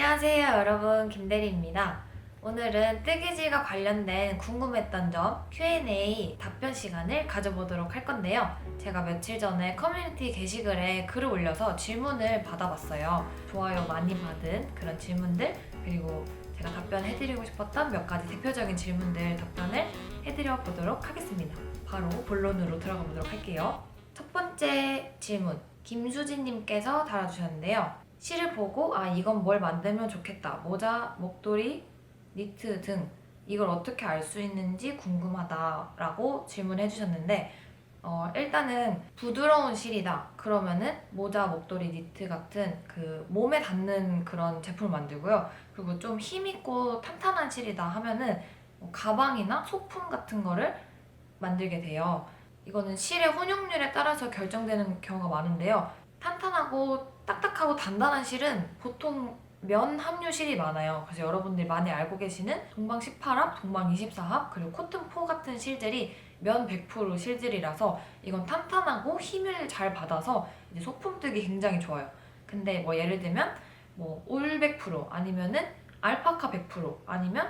안녕하세요 여러분 김대리입니다. 오늘은 뜨개질과 관련된 궁금했던 점 Q&A 답변 시간을 가져보도록 할 건데요. 제가 며칠 전에 커뮤니티 게시글에 글을 올려서 질문을 받아봤어요. 좋아요 많이 받은 그런 질문들 그리고 제가 답변해드리고 싶었던 몇 가지 대표적인 질문들 답변을 해드려 보도록 하겠습니다. 바로 본론으로 들어가 보도록 할게요. 첫 번째 질문 김수진님께서 달아주셨는데요. 시를 보고 아 이건 뭘 만들면 좋겠다. 모자 목도리 니트 등 이걸 어떻게 알 수 있는지 궁금하다라고 질문해 주셨는데 어, 일단은 부드러운 실이다. 그러면은 모자 목도리 니트 같은 그 몸에 닿는 그런 제품을 만들고요. 그리고 좀 힘있고 탄탄한 실이다 하면은 뭐 가방이나 소품 같은 거를 만들게 돼요. 이거는 실의 혼용률에 따라서 결정되는 경우가 많은데요. 탄탄하고 딱딱하고 단단한 실은 보통 면 함유 실이 많아요. 그래서 여러분들이 많이 알고 계시는 동방 18합, 동방 24합, 그리고 코튼4 같은 실들이 면 100% 실들이라서 이건 탄탄하고 힘을 잘 받아서 이제 소품 뜨기 굉장히 좋아요. 근데 뭐 예를 들면 뭐울 100% 아니면은 알파카 100% 아니면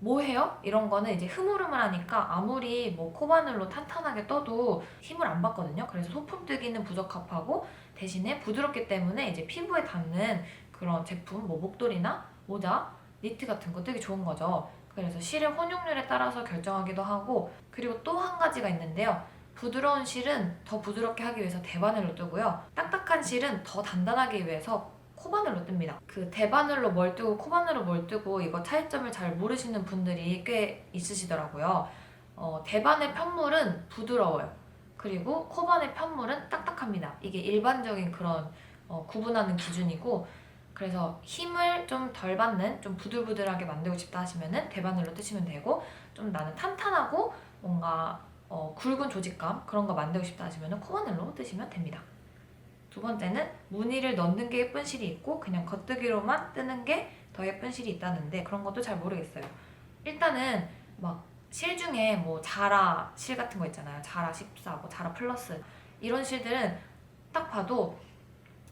모헤어 이런 거는 이제 흐물흐물하니까 아무리 뭐 코바늘로 탄탄하게 떠도 힘을 안 받거든요. 그래서 소품 뜨기는 부적합하고 대신에 부드럽기 때문에 이제 피부에 닿는 그런 제품, 뭐 목도리나 모자, 니트 같은 거 뜨기 좋은 거죠. 그래서 실의 혼용률에 따라서 결정하기도 하고 그리고 또 한 가지가 있는데요. 부드러운 실은 더 부드럽게 하기 위해서 대바늘로 뜨고요. 딱딱한 실은 더 단단하기 위해서 코바늘로 뜹니다. 그 대바늘로 뭘 뜨고 코바늘로 뭘 뜨고 이거 차이점을 잘 모르시는 분들이 꽤 있으시더라고요. 어, 대바늘 편물은 부드러워요. 그리고 코바늘 편물은 딱딱합니다. 이게 일반적인 그런 어, 구분하는 기준이고 그래서 힘을 좀 덜 받는 좀 부들부들하게 만들고 싶다 하시면은 대바늘로 뜨시면 되고 좀 나는 탄탄하고 뭔가 어, 굵은 조직감 그런 거 만들고 싶다 하시면은 코바늘로 뜨시면 됩니다. 두 번째는 무늬를 넣는 게 예쁜 실이 있고 그냥 겉뜨기로만 뜨는 게 더 예쁜 실이 있다는데 그런 것도 잘 모르겠어요. 일단은 막 실 중에 뭐 자라 실 같은 거 있잖아요. 자라 14, 뭐 자라 플러스 이런 실들은 딱 봐도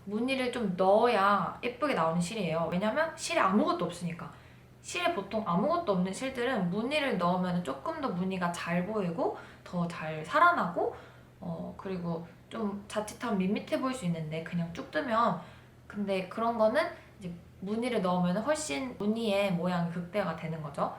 무늬를 좀 넣어야 예쁘게 나오는 실이에요. 왜냐면 실에 아무것도 없으니까. 실에 보통 아무것도 없는 실들은 무늬를 넣으면 조금 더 무늬가 잘 보이고 더 잘 살아나고 어 그리고 좀 자칫하면 밋밋해 보일 수 있는데 그냥 쭉 뜨면 근데 그런 거는 이제 무늬를 넣으면 훨씬 무늬의 모양이 극대화가 되는 거죠.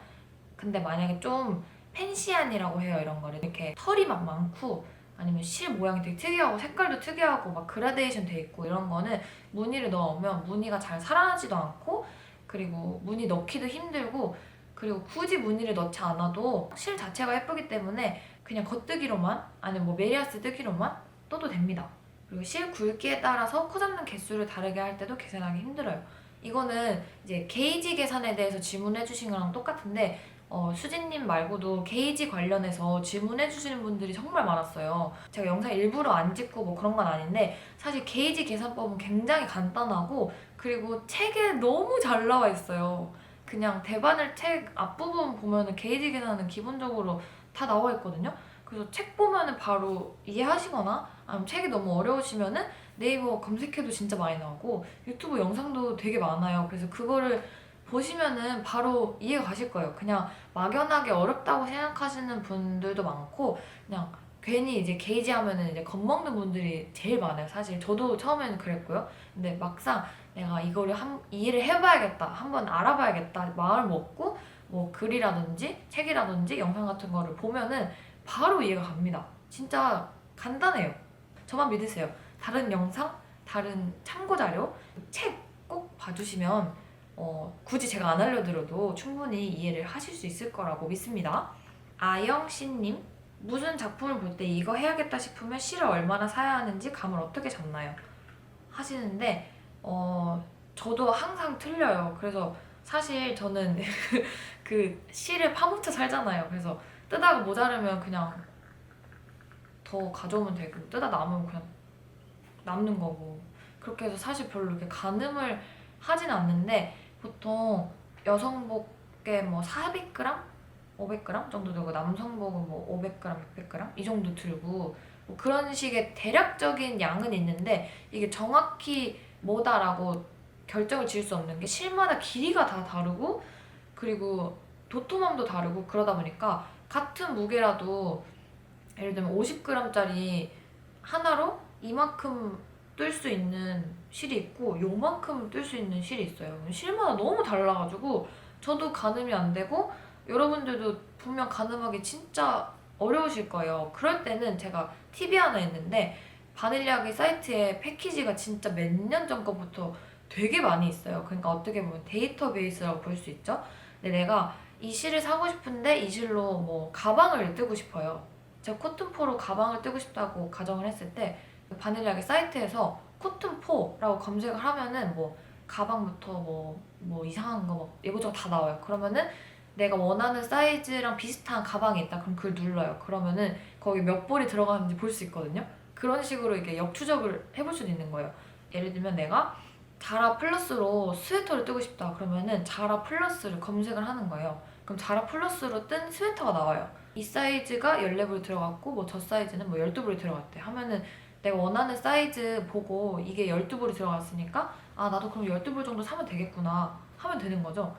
근데 만약에 좀 펜시안이라고 해요 이런 거를 이렇게 털이 막 많고 아니면 실 모양이 되게 특이하고 색깔도 특이하고 막 그라데이션 돼 있고 이런 거는 무늬를 넣으면 무늬가 잘 살아나지도 않고 그리고 무늬 넣기도 힘들고 그리고 굳이 무늬를 넣지 않아도 실 자체가 예쁘기 때문에 그냥 겉뜨기로만 아니면 뭐 메리아스 뜨기로만 떠도 됩니다. 그리고 실 굵기에 따라서 코 잡는 개수를 다르게 할 때도 계산하기 힘들어요. 이거는 이제 게이지 계산에 대해서 질문해 주신 거랑 똑같은데 어, 수진님 말고도 게이지 관련해서 질문해 주시는 분들이 정말 많았어요. 제가 영상 일부러 안 찍고 뭐 그런 건 아닌데 사실 게이지 계산법은 굉장히 간단하고 그리고 책에 너무 잘 나와 있어요. 그냥 대바늘 책 앞부분 보면은 게이지 계산은 기본적으로 다 나와 있거든요. 그래서 책 보면은 바로 이해하시거나 아니면 책이 너무 어려우시면은 네이버 검색해도 진짜 많이 나오고 유튜브 영상도 되게 많아요. 그래서 그거를 보시면은 바로 이해가 가실 거예요. 그냥 막연하게 어렵다고 생각하시는 분들도 많고 그냥 괜히 이제 게이지 하면은 이제 겁먹는 분들이 제일 많아요. 사실 저도 처음에는 그랬고요. 근데 막상 내가 이거를 한, 이해를 해봐야겠다, 한번 알아봐야겠다 마음을 먹고 뭐 글이라든지 책이라든지 영상 같은 거를 보면은 바로 이해가 갑니다. 진짜 간단해요. 저만 믿으세요. 다른 영상, 다른 참고 자료, 책 꼭 봐주시면 어, 굳이 제가 안 알려드려도 충분히 이해를 하실 수 있을 거라고 믿습니다. 아영씨님, 무슨 작품을 볼 때 이거 해야겠다 싶으면 실을 얼마나 사야 하는지 감을 어떻게 잡나요? 하시는데, 어, 저도 항상 틀려요. 그래서 사실 저는 그 실을 파묻혀 살잖아요. 그래서 뜨다가 모자르면 그냥 더 가져오면 되고, 뜨다 남으면 그냥 남는 거고. 그렇게 해서 사실 별로 이렇게 가늠을 하진 않는데, 보통 여성복에 뭐 400g, 500g 정도 들고 남성복은 뭐 500g, 600g 이 정도 들고 뭐 그런 식의 대략적인 양은 있는데 이게 정확히 뭐다라고 결정을 지을 수 없는 게 실마다 길이가 다 다르고 그리고 도톰함도 다르고 그러다 보니까 같은 무게라도 예를 들면 50g짜리 하나로 이만큼 뜰 수 있는 실이 있고 요만큼 뜰 수 있는 실이 있어요. 실마다 너무 달라가지고 저도 가늠이 안 되고 여러분들도 분명 가늠하기 진짜 어려우실 거예요. 그럴 때는 제가 팁이 하나 있는데 바닐리아기 사이트에 패키지가 진짜 몇 년 전 거부터 되게 많이 있어요. 그러니까 어떻게 보면 데이터베이스라고 볼 수 있죠. 근데 내가 이 실을 사고 싶은데 이 실로 뭐 가방을 뜨고 싶어요. 제가 코튼포로 가방을 뜨고 싶다고 가정을 했을 때 바닐리아기 사이트에서 코튼포라고 검색을 하면은 뭐 가방부터 뭐, 뭐 이상한 거막 이것저것 다 나와요. 그러면은 내가 원하는 사이즈랑 비슷한 가방이 있다. 그럼 그걸 눌러요. 그러면은 거기 몇 볼이 들어가는지 볼 수 있거든요. 그런 식으로 이게 역추적을 해볼 수도 있는 거예요. 예를 들면 내가 자라 플러스로 스웨터를 뜨고 싶다. 그러면은 자라 플러스를 검색을 하는 거예요. 그럼 자라 플러스로 뜬 스웨터가 나와요. 이 사이즈가 14불이 들어갔고 뭐 저 사이즈는 뭐 12불이 들어갔대. 하면은 내가 원하는 사이즈 보고 이게 12불이 들어갔으니까 아 나도 그럼 12불 정도 사면 되겠구나 하면 되는 거죠.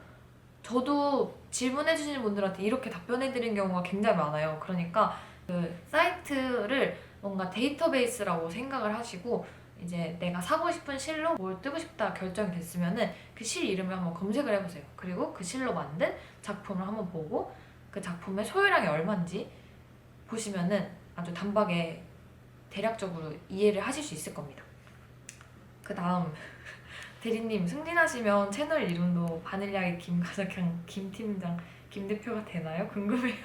저도 질문해 주시는 분들한테 이렇게 답변해 드린 경우가 굉장히 많아요. 그러니까 그 사이트를 뭔가 데이터베이스라고 생각을 하시고 이제 내가 사고 싶은 실로 뭘 뜨고 싶다 결정이 됐으면은 그 실 이름을 한번 검색을 해보세요. 그리고 그 실로 만든 작품을 한번 보고 그 작품의 소유량이 얼마인지 보시면은 아주 단박에 대략적으로 이해를 하실 수 있을 겁니다. 그 다음 대리님 승진하시면 채널 이름도 바닐리아의 김가석형 김팀장 김 대표가 되나요? 궁금해요.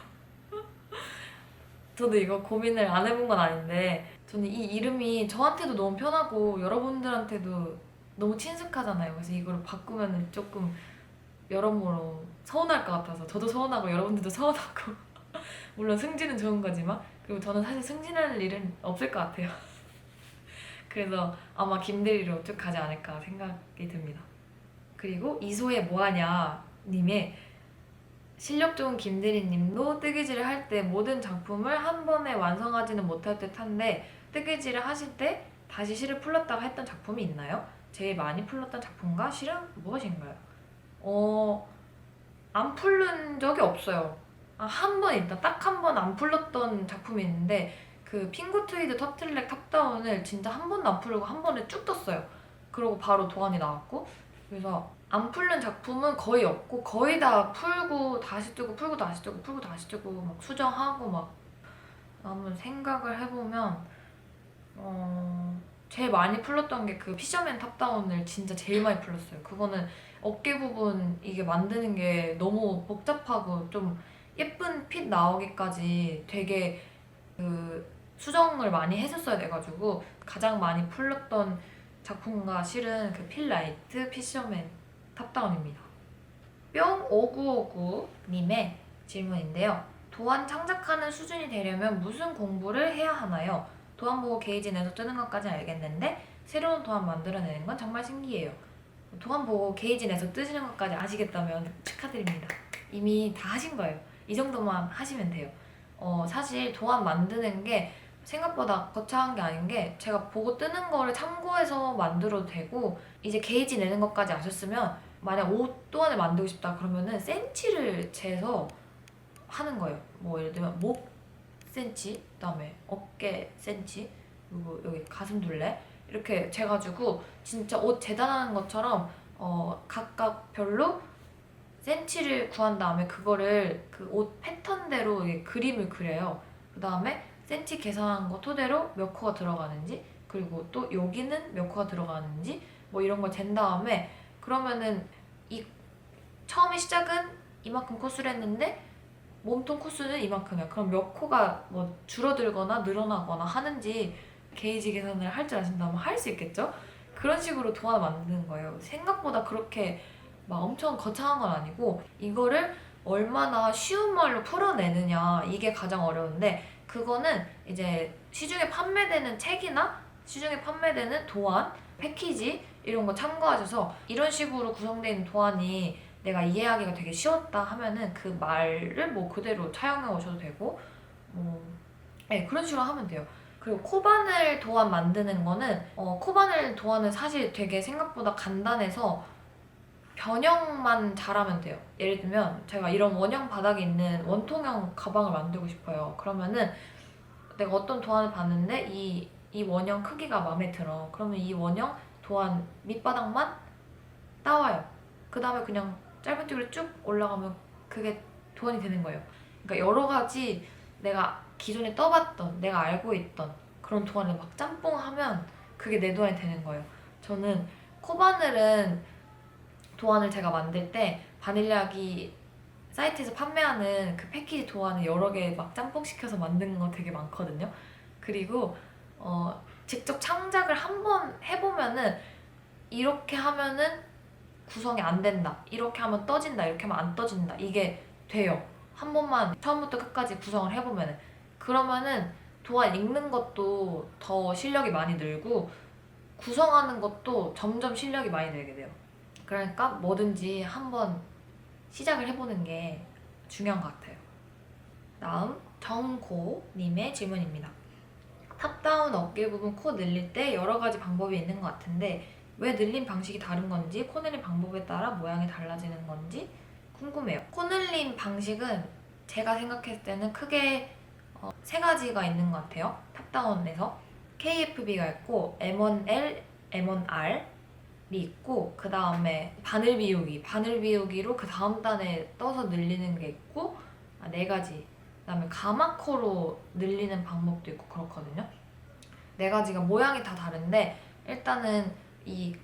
저도 이거 고민을 안 해본 건 아닌데 저는 이 이름이 저한테도 너무 편하고 여러분들한테도 너무 친숙하잖아요. 그래서 이걸 바꾸면 조금 여러모로 서운할 것 같아서 저도 서운하고 여러분들도 서운하고 물론 승진은 좋은 거지만 그리고 저는 사실 승진할 일은 없을 것 같아요. 그래서 아마 김대리로 쭉 가지 않을까 생각이 듭니다. 그리고 이소혜 뭐하냐 님의 실력 좋은 김대리님도 뜨개질을 할 때 모든 작품을 한 번에 완성하지는 못할 듯한데 뜨개질을 하실 때 다시 실을 풀렀다가 했던 작품이 있나요? 제일 많이 풀렀던 작품과 실은 무엇인가요? 어, 안 풀른 적이 없어요. 아, 한 번 있다. 딱 한 번 안 풀렀던 작품이 있는데 그 핑거 트위드 터틀넥 탑다운을 진짜 한 번도 안 풀고 한 번에 쭉 떴어요. 그리고 바로 도안이 나왔고 그래서 안 풀린 작품은 거의 없고 거의 다 풀고 다시 뜨고 풀고 다시 뜨고 풀고 다시 뜨고 막 수정하고 막 한번 생각을 해보면 어 제일 많이 풀렸던 게 그 피셔맨 탑다운을 진짜 제일 많이 풀렸어요. 그거는 어깨 부분 이게 만드는 게 너무 복잡하고 좀 예쁜 핏 나오기까지 되게 그 수정을 많많이 했었어야 돼가지고 가장 많이 풀렸던 작품과 실은 그 필라이트 피셔맨 탑다운입니다. 뿅5959님의 질문인데요. 도안 창작하는 수준이 되려면 무슨 공부를 해야 하나요? 도안 보고 게이지 내서 뜨는 것까지 알겠는데 새로운 도안 만들어내는 건 정말 신기해요. 도안 보고 게이지 내서 뜨시는 것까지 아시겠다면 축하드립니다. 이미 다 하신 거예요. 이 정도만 하시면 돼요. 어, 사실 도안 만드는 게 생각보다 거창한 게 아닌 게 제가 보고 뜨는 거를 참고해서 만들어도 되고 이제 게이지 내는 것까지 아셨으면 만약 옷 또한을 만들고 싶다 그러면은 센치를 재서 하는 거예요. 뭐 예를 들면 목 센치, 그다음에 어깨 센치, 그리고 여기 가슴 둘레 이렇게 재가지고 진짜 옷 재단하는 것처럼 어 각각 별로 센치를 구한 다음에 그거를 그 옷 패턴대로 그림을 그려요. 그 다음에 센치 계산한 거 토대로 몇 코가 들어가는지 그리고 또 여기는 몇 코가 들어가는지 뭐 이런 걸 잰 다음에 그러면은 이 처음에 시작은 이만큼 코스를 했는데 몸통 코스는 이만큼이야. 그럼 몇 코가 뭐 줄어들거나 늘어나거나 하는지 게이지 계산을 할 줄 아신다면 할 수 있겠죠? 그런 식으로 도안 만드는 거예요. 생각보다 그렇게 막 엄청 거창한 건 아니고 이거를 얼마나 쉬운 말로 풀어내느냐 이게 가장 어려운데 그거는 이제 시중에 판매되는 책이나 시중에 판매되는 도안, 패키지 이런 거 참고하셔서 이런 식으로 있는 도안이 내가 이해하기가 되게 쉬웠다 하면은 그 말을 뭐 그대로 차용해 오셔도 되고 뭐 네, 그런 식으로 하면 돼요. 그리고 코바늘 도안 만드는 거는 어, 코바늘 도안은 사실 되게 생각보다 간단해서 변형만 잘하면 돼요. 예를 들면 제가 이런 원형 바닥에 있는 원통형 가방을 만들고 싶어요. 그러면은 내가 어떤 도안을 봤는데 이, 이 원형 크기가 마음에 들어. 그러면 이 원형 도안 밑바닥만 따와요. 그 다음에 그냥 짧은 줄로 쭉 올라가면 그게 도안이 되는 거예요. 그러니까 여러 가지 내가 기존에 떠봤던, 내가 알고 있던 그런 도안을 막 짬뽕하면 그게 내 도안이 되는 거예요. 저는 코바늘은 도안을 제가 만들 때 바닐라기 사이트에서 판매하는 그 패키지 도안을 여러 개 막 짬뽕 시켜서 만든 거 되게 많거든요. 그리고 어, 직접 창작을 한번 해보면은 이렇게 하면은 구성이 안 된다. 이렇게 하면 떠진다. 이렇게 하면 안 떠진다. 이게 돼요. 한 번만 처음부터 끝까지 구성을 해보면은 그러면은 도안 읽는 것도 더 실력이 많이 늘고 구성하는 것도 점점 실력이 많이 늘게 돼요. 그러니까 뭐든지 한번 시작을 해보는 게 중요한 것 같아요. 다음 정고님의 질문입니다. 탑다운 어깨 부분 코 늘릴 때 여러 가지 방법이 있는 것 같은데 왜 늘림 방식이 다른 건지 코 늘림 방법에 따라 모양이 달라지는 건지 궁금해요. 코 늘림 방식은 제가 생각했을 때는 크게 어, 세 가지가 있는 것 같아요. 탑다운에서 KFB가 있고 M1L, M1R이 있고 그 다음에 바늘 비우기, 바늘 비우기로 그 다음 단에 떠서 늘리는 게 있고 아, 네 가지. 그다음에 가마코로 늘리는 방법도 있고 그렇거든요. 네 가지가 모양이 다 다른데 일단은 이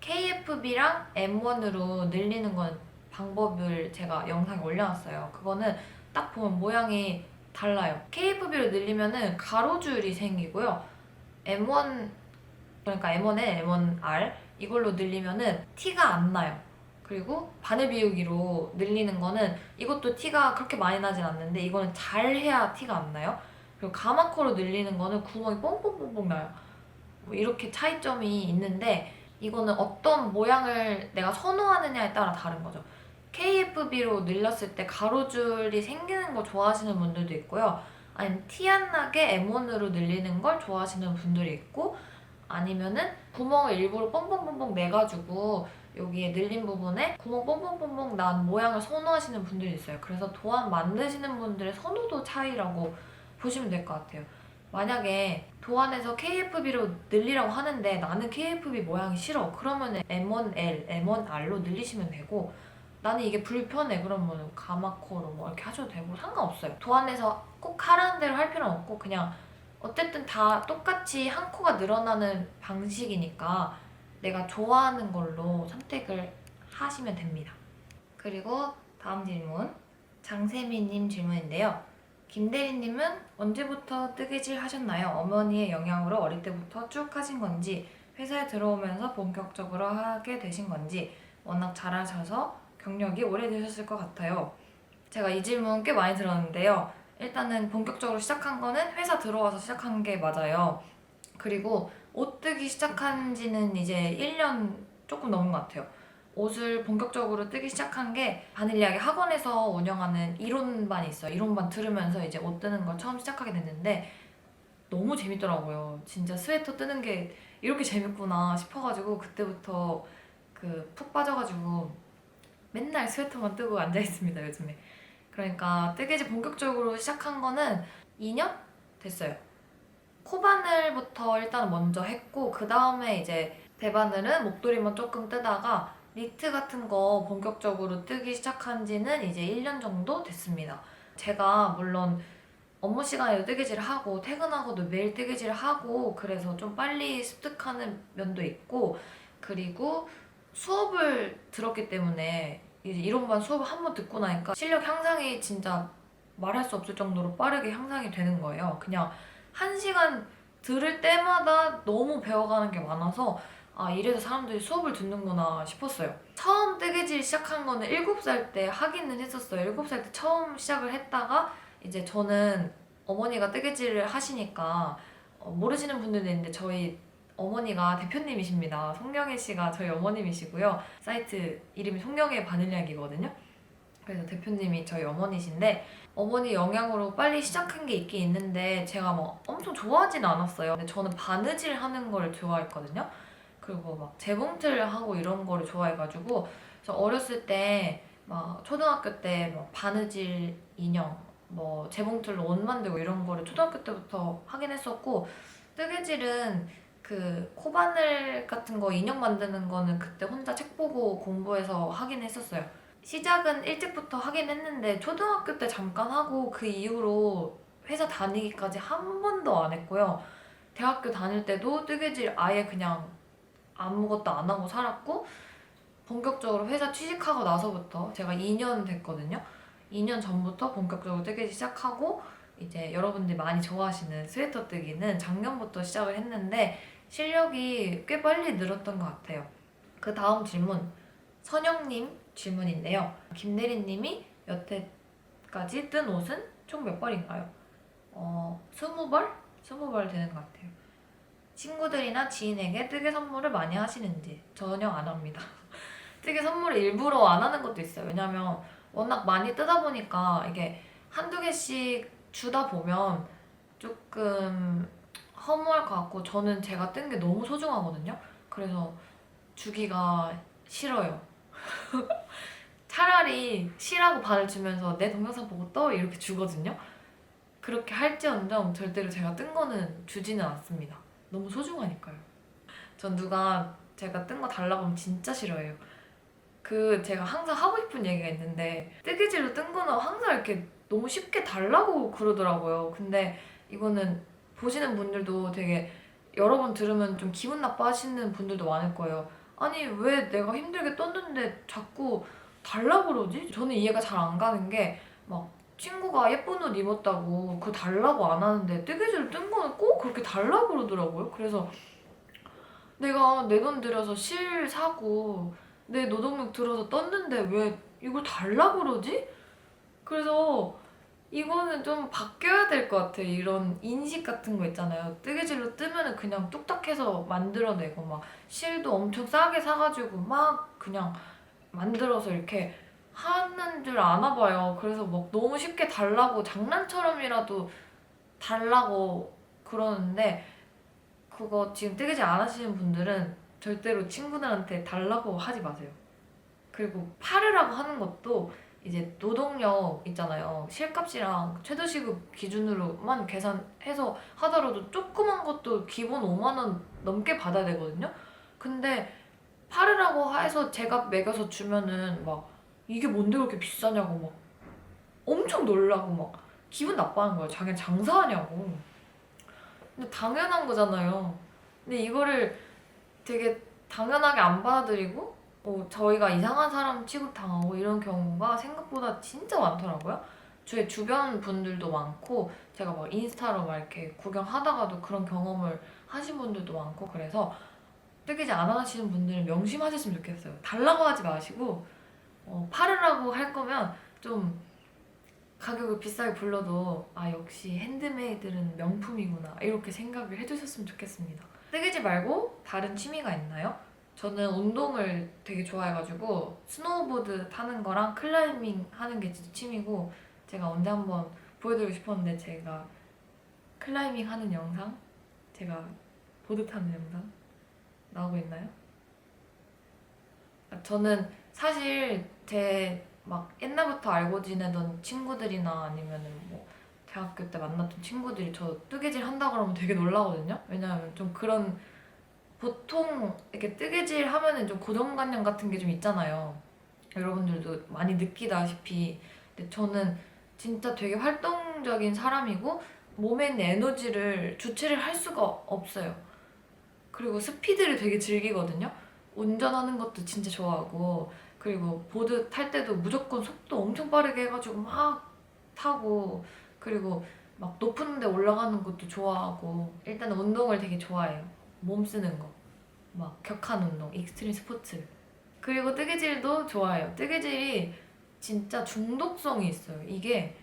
KFB랑 M1으로 늘리는 건 방법을 제가 영상에 올려놨어요. 그거는 딱 보면 모양이 달라요. KFB로 늘리면은 가로줄이 생기고요. M1 그러니까 M1에 M1R 이걸로 늘리면은 티가 안 나요. 그리고 바늘 비우기로 늘리는 거는 이것도 티가 그렇게 많이 나진 않는데 이거는 잘 해야 티가 안 나요. 그리고 가마코로 늘리는 거는 구멍이 뽕뽕뽕뽕 나요. 뭐 이렇게 차이점이 있는데 이거는 어떤 모양을 내가 선호하느냐에 따라 다른 거죠. KFB로 늘렸을 때 가로줄이 생기는 거 좋아하시는 분들도 있고요. 아니면 티 안 나게 M1으로 늘리는 걸 좋아하시는 분들이 있고 아니면은 구멍을 일부러 뻥뻥뻥뻥 내가지고 여기에 늘린 부분에 구멍 뻥뻥뻥뻥 난 모양을 선호하시는 분들이 있어요. 그래서 도안 만드시는 분들의 선호도 차이라고 보시면 될 것 같아요. 만약에 도안에서 KFB로 늘리라고 하는데 나는 KFB 모양이 싫어. 그러면 M1L, M1R로 늘리시면 되고 나는 이게 불편해. 그러면 가마코로 뭐 이렇게 하셔도 되고 상관없어요. 도안에서 꼭 하라는 대로 할 필요는 없고 그냥 어쨌든 다 똑같이 한 코가 늘어나는 방식이니까 내가 좋아하는 걸로 선택을 하시면 됩니다. 그리고 다음 질문 장세미님 질문인데요. 김대리님은 언제부터 뜨개질 하셨나요? 어머니의 영향으로 어릴 때부터 쭉 하신 건지 회사에 들어오면서 본격적으로 하게 되신 건지 워낙 잘하셔서 경력이 오래되셨을 것 같아요. 제가 이 질문 꽤 많이 들었는데요. 일단은 본격적으로 시작한 거는 회사 들어와서 시작한 게 맞아요. 그리고 옷 뜨기 시작한 지는 이제 1년 조금 넘은 것 같아요. 옷을 본격적으로 뜨기 시작한 게 바닐리아게 학원에서 운영하는 이론반이 있어요. 이론반 들으면서 이제 옷 뜨는 걸 처음 시작하게 됐는데 너무 재밌더라고요. 진짜 스웨터 뜨는 게 이렇게 재밌구나 싶어가지고 그때부터 그 푹 빠져가지고 맨날 스웨터만 뜨고 앉아 있습니다 요즘에. 그러니까 뜨개질 본격적으로 시작한 거는 2년 됐어요. 코바늘부터 일단 먼저 했고 그 다음에 이제 대바늘은 목도리만 조금 뜨다가 니트 같은 거 본격적으로 뜨기 시작한 지는 이제 1년 정도 됐습니다. 제가 물론 업무 시간에도 뜨개질을 하고 퇴근하고도 매일 뜨개질을 하고 그래서 좀 빨리 습득하는 면도 있고 그리고 수업을 들었기 때문에 이제 이론반 수업을 한번 듣고 나니까 실력 향상이 진짜 말할 수 없을 정도로 빠르게 향상이 되는 거예요. 그냥 한 시간 들을 때마다 너무 배워가는 게 많아서 아 이래서 사람들이 수업을 듣는구나 싶었어요. 처음 뜨개질 시작한 거는 7살 때 하기는 했었어요. 7살 때 처음 시작을 했다가 이제 저는 어머니가 뜨개질을 하시니까 어, 모르시는 분들도 있는데 저희 어머니가 대표님이십니다. 송영애 씨가 저희 어머님이시고요. 사이트 이름이 송영애 바늘약이거든요. 그래서 대표님이 저희 어머니신데 어머니 영향으로 빨리 시작한 게 있긴 있는데 제가 막 엄청 좋아하진 않았어요. 근데 저는 바느질 하는 걸 좋아했거든요. 그리고 막 재봉틀 하고 이런 거를 좋아해가지고 저 어렸을 때 막 초등학교 때 막 바느질 인형 뭐 재봉틀로 옷 만들고 이런 거를 초등학교 때부터 하긴 했었고 뜨개질은 그 코바늘 같은 거 인형 만드는 거는 그때 혼자 책 보고 공부해서 하긴 했었어요. 시작은 일찍부터 하긴 했는데 초등학교 때 잠깐 하고 그 이후로 회사 다니기까지 한 번도 안 했고요. 대학교 다닐 때도 뜨개질 아예 그냥 아무것도 안 하고 살았고 본격적으로 회사 취직하고 나서부터 제가 2년 됐거든요. 2년 전부터 본격적으로 뜨개질 시작하고 이제 여러분들이 많이 좋아하시는 스웨터 뜨기는 작년부터 시작을 했는데 실력이 꽤 빨리 늘었던 것 같아요. 그 다음 질문 선영님 질문인데요. 김대리님이 여태까지 뜬 옷은 총 몇 벌인가요? 어, 20벌? 20벌 되는 것 같아요. 친구들이나 지인에게 뜨개 선물을 많이 하시는지 전혀 안 합니다. 뜨개 선물을 일부러 안 하는 것도 있어요. 왜냐면 워낙 많이 뜨다 보니까 이게 한두 개씩 주다 보면 조금 허무할 것 같고 저는 제가 뜬 게 너무 소중하거든요. 그래서 주기가 싫어요. 차라리 싫라고 반을 주면서 내 동영상 보고 떠 이렇게 주거든요. 그렇게 할지언정 절대로 제가 뜬 거는 주지는 않습니다. 너무 소중하니까요. 전 누가 제가 뜬 거 달라고 하면 진짜 싫어해요. 그 제가 항상 하고 싶은 얘기가 있는데 뜨개질로 뜬 거는 항상 이렇게 너무 쉽게 달라고 그러더라고요. 근데 이거는 보시는 분들도 되게 여러 번 들으면 좀 기분 나빠하시는 분들도 많을 거예요. 아니 왜 내가 힘들게 떴는데 자꾸 달라 그러지? 저는 이해가 잘 안 가는 게 막 친구가 예쁜 옷 입었다고 그거 달라고 안 하는데 뜨개질 뜬 거는 꼭 그렇게 달라 그러더라고요. 그래서 내가 내 돈 들여서 실 사고 내 노동력 들어서 떴는데 왜 이걸 달라 그러지? 그래서 이거는 좀 바뀌어야 될 것 같아. 이런 인식 같은 거 있잖아요. 뜨개질로 뜨면은 그냥 뚝딱해서 만들어내고 막 실도 엄청 싸게 사가지고 막 그냥 만들어서 이렇게 하는 줄 아나 봐요. 그래서 막 너무 쉽게 달라고 장난처럼이라도 달라고 그러는데 그거 지금 뜨개질 안 하시는 분들은 절대로 친구들한테 달라고 하지 마세요. 그리고 팔으라고 하는 것도 이제 노동력 있잖아요. 실값이랑 최저시급 기준으로만 계산해서 하더라도 조그만 것도 기본 5만 원 넘게 받아야 되거든요. 근데 팔으라고 해서 제가 매겨서 주면은 막 이게 뭔데 그렇게 비싸냐고 막 엄청 놀라고 막 기분 나빠하는 거예요. 자기는 장사하냐고. 근데 당연한 거잖아요. 근데 이거를 되게 당연하게 안 받아들이고 어, 저희가 이상한 사람 취급당하고 이런 경우가 생각보다 진짜 많더라고요. 제 주변 분들도 많고 제가 막 인스타로 막 이렇게 구경하다가도 그런 경험을 하신 분들도 많고 그래서 뜨개질 안 하시는 분들은 명심하셨으면 좋겠어요. 달라고 하지 마시고 어, 팔으라고 할 거면 좀 가격을 비싸게 불러도 아 역시 핸드메이드는 명품이구나 이렇게 생각을 해주셨으면 좋겠습니다. 뜨개질 말고 다른 취미가 있나요? 저는 운동을 되게 좋아해가지고 스노우보드 타는 거랑 클라이밍 하는 게 진짜 취미고 제가 언제 한번 보여드리고 싶었는데 제가 클라이밍 하는 영상 제가 보드 타는 영상 나오고 있나요? 아, 저는 사실 제 막 옛날부터 알고 지내던 친구들이나 아니면은 뭐 대학교 때 만났던 친구들이 저 뜨개질 한다 그러면 되게 놀라거든요. 왜냐하면 좀 그런 보통 이렇게 뜨개질 하면은 좀 고정관념 같은 게 좀 있잖아요. 여러분들도 많이 느끼다시피 근데 저는 진짜 되게 활동적인 사람이고 몸에 있는 에너지를 주체를 할 수가 없어요. 그리고 스피드를 되게 즐기거든요. 운전하는 것도 진짜 좋아하고 그리고 보드 탈 때도 무조건 속도 엄청 빠르게 해가지고 막 타고 그리고 막 높은 데 올라가는 것도 좋아하고 일단 운동을 되게 좋아해요. 몸 쓰는 거. 막 격한 운동, 익스트림 스포츠. 그리고 뜨개질도 좋아해요. 뜨개질이 진짜 중독성이 있어요. 이게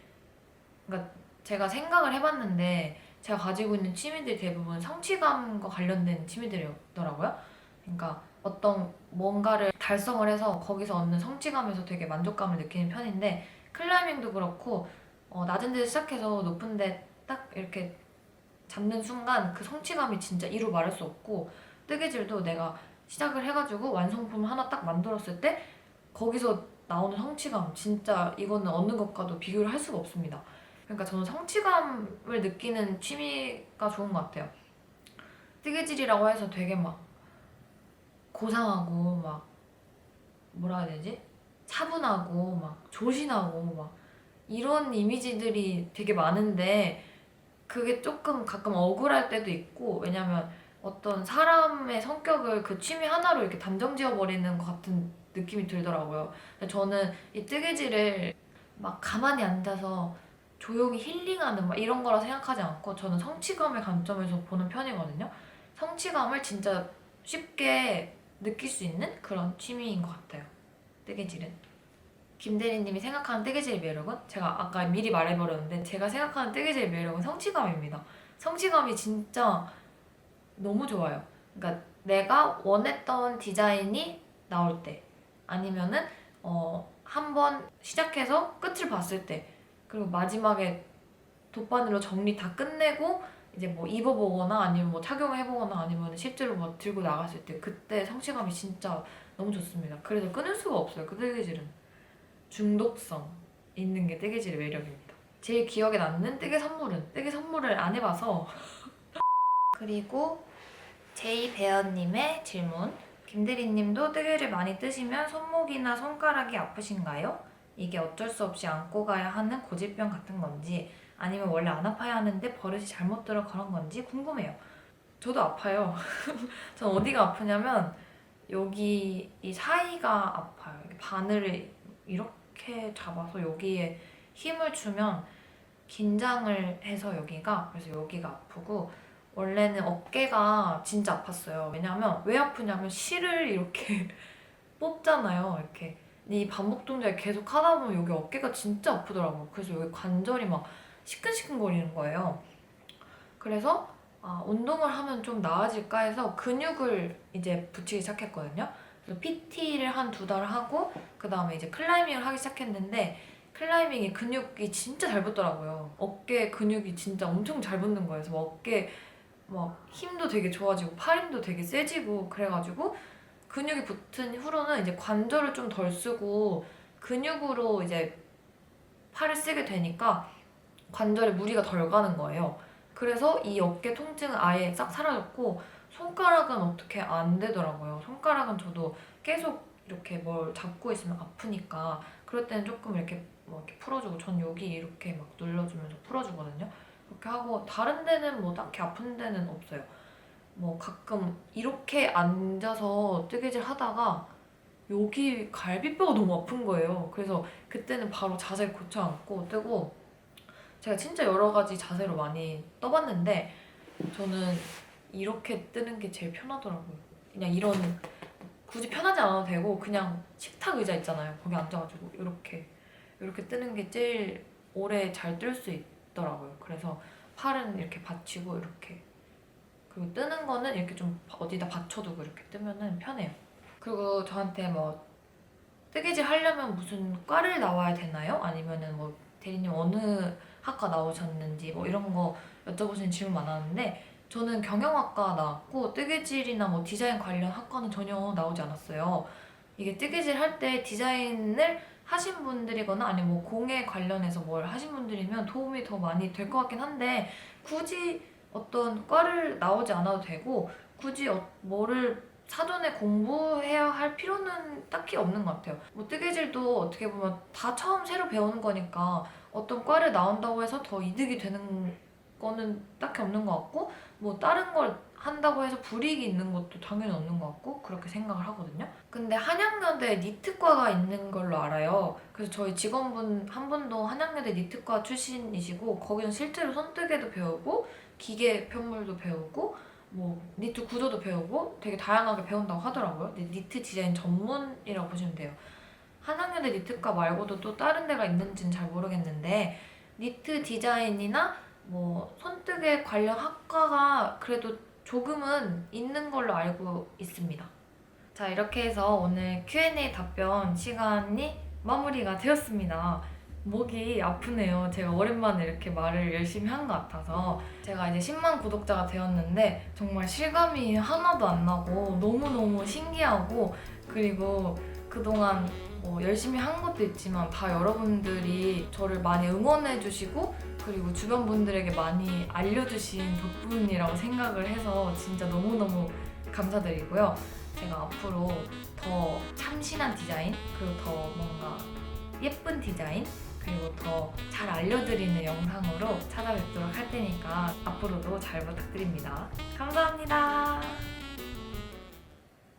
그러니까 제가 생각을 해봤는데 제가 가지고 있는 취미들이 대부분 성취감과 관련된 취미들이었더라고요. 그러니까 어떤 뭔가를 달성을 해서 거기서 얻는 성취감에서 되게 만족감을 느끼는 편인데 클라이밍도 그렇고 어, 낮은 데서 시작해서 높은 데 딱 이렇게 잡는 순간 그 성취감이 진짜 이루 말할 수 없고 뜨개질도 내가 시작을 해가지고 완성품 하나 딱 만들었을 때 거기서 나오는 성취감 진짜 이거는 얻는 것과도 비교를 할 수가 없습니다. 그러니까 저는 성취감을 느끼는 취미가 좋은 것 같아요. 뜨개질이라고 해서 되게 막 고상하고 막 뭐라 해야 되지? 차분하고 막 조신하고 막 이런 이미지들이 되게 많은데 그게 조금 가끔 억울할 때도 있고 왜냐면 어떤 사람의 성격을 그 취미 하나로 이렇게 단정 지어 버리는 것 같은 느낌이 들더라고요. 저는 이 뜨개질을 막 가만히 앉아서 조용히 힐링하는 막 이런 거라 생각하지 않고 저는 성취감의 관점에서 보는 편이거든요. 성취감을 진짜 쉽게 느낄 수 있는 그런 취미인 것 같아요. 뜨개질은. 김대리님이 생각하는 뜨개질 매력은 제가 아까 미리 말해버렸는데 제가 생각하는 뜨개질 매력은 성취감입니다. 성취감이 진짜 너무 좋아요. 그러니까 내가 원했던 디자인이 나올 때 아니면은 어, 한 번 시작해서 끝을 봤을 때 그리고 마지막에 돗바늘로 정리 다 끝내고 이제 뭐 입어보거나 아니면 뭐 착용해보거나 아니면 실제로 뭐 들고 나갔을 때 그때 성취감이 진짜 너무 좋습니다. 그래서 끊을 수가 없어요. 그 뜨개질은 중독성 있는 게 뜨개질의 매력입니다. 제일 기억에 남는 뜨개 선물은 뜨개 선물을 안 해봐서 그리고 제이 배연님의 질문 김대리님도 뜨개를 많이 뜨시면 손목이나 손가락이 아프신가요? 이게 어쩔 수 없이 안고 가야 하는 고질병 같은 건지 아니면 원래 안 아파야 하는데 버릇이 잘못 들어 그런 건지 궁금해요. 저도 아파요. 전 어디가 아프냐면 여기 이 사이가 아파요. 바늘을 이렇게 잡아서 여기에 힘을 주면 긴장을 해서 여기가 그래서 여기가 아프고 원래는 어깨가 진짜 아팠어요. 왜냐면 왜 아프냐면 실을 이렇게 뽑잖아요. 이렇게 이 반복 동작을 계속 하다 보면 여기 어깨가 진짜 아프더라고요. 그래서 여기 관절이 막 시큰시큰거리는 거예요. 그래서 아, 운동을 하면 좀 나아질까 해서 근육을 이제 붙이기 시작했거든요. 그래서 PT를 한 두 달 하고 그 다음에 이제 클라이밍을 하기 시작했는데 클라이밍이 근육이 진짜 잘 붙더라고요. 어깨 근육이 진짜 엄청 잘 붙는 거예요. 그래서 어깨 막 힘도 되게 좋아지고 팔 힘도 되게 세지고 그래가지고 근육이 붙은 후로는 이제 관절을 좀 덜 쓰고 근육으로 이제 팔을 쓰게 되니까 관절에 무리가 덜 가는 거예요. 그래서 이 어깨 통증은 아예 싹 사라졌고 손가락은 어떻게 안 되더라고요. 손가락은 저도 계속 이렇게 뭘 잡고 있으면 아프니까 그럴 때는 조금 이렇게 뭐 이렇게 풀어주고 전 여기 이렇게 막 눌러주면서 풀어주거든요. 그렇게 하고 다른 데는 뭐 딱히 아픈 데는 없어요. 뭐 가끔 이렇게 앉아서 뜨개질 하다가 여기 갈비뼈가 너무 아픈 거예요. 그래서 그때는 바로 자세 고쳐 앉고 뜨고 제가 진짜 여러 가지 자세로 많이 떠봤는데 저는 이렇게 뜨는 게 제일 편하더라고요. 그냥 이런 굳이 편하지 않아도 되고 그냥 식탁 의자 있잖아요. 거기 앉아가지고 이렇게 이렇게 뜨는 게 제일 오래 잘 뜰 수 있 더라고요. 그래서 팔은 이렇게 받치고 이렇게 그리고 뜨는 거는 이렇게 좀 어디다 받쳐두고 이렇게 뜨면은 편해요. 그리고 저한테 뭐 뜨개질 하려면 무슨 과를 나와야 되나요? 아니면은 뭐 대리님 어느 학과 나오셨는지 뭐 이런 거 여쭤보시는 질문 많았는데 저는 경영학과 나왔고 뜨개질이나 뭐 디자인 관련 학과는 전혀 나오지 않았어요. 이게 뜨개질 할 때 디자인을 하신 분들이거나 아니면 뭐 공예 관련해서 뭘 하신 분들이면 도움이 더 많이 될 것 같긴 한데 굳이 어떤 과를 나오지 않아도 되고 굳이 어, 뭐를 사전에 공부해야 할 필요는 딱히 없는 것 같아요. 뭐 뜨개질도 어떻게 보면 다 처음 새로 배우는 거니까 어떤 과를 나온다고 해서 더 이득이 되는 거는 딱히 없는 것 같고 뭐 다른 걸 한다고 해서 불이익이 있는 것도 당연히 없는 것 같고 그렇게 생각을 하거든요. 근데 한양여대 니트과가 있는 걸로 알아요. 그래서 저희 직원분 한 분도 한양여대 니트과 출신이시고 거기는 실제로 손뜨개도 배우고 기계 편물도 배우고 뭐 니트 구조도 배우고 되게 다양하게 배운다고 하더라고요. 니트 디자인 전문이라고 보시면 돼요. 한양여대 니트과 말고도 또 다른 데가 있는지는 잘 모르겠는데 니트 디자인이나 뭐 손뜨개 관련 학과가 그래도 조금은 있는 걸로 알고 있습니다. 자, 이렇게 해서 오늘 Q&A 답변 시간이 마무리가 되었습니다. 목이 아프네요. 제가 오랜만에 이렇게 말을 열심히 한 것 같아서 제가 이제 10만 구독자가 되었는데 정말 실감이 하나도 안 나고 너무너무 신기하고 그리고 그동안 뭐 열심히 한 것도 있지만 다 여러분들이 저를 많이 응원해 주시고 그리고 주변 분들에게 많이 알려주신 덕분이라고 생각을 해서 진짜 너무너무 감사드리고요. 제가 앞으로 더 참신한 디자인 그리고 더 뭔가 예쁜 디자인 그리고 더 잘 알려드리는 영상으로 찾아뵙도록 할 테니까 앞으로도 잘 부탁드립니다. 감사합니다.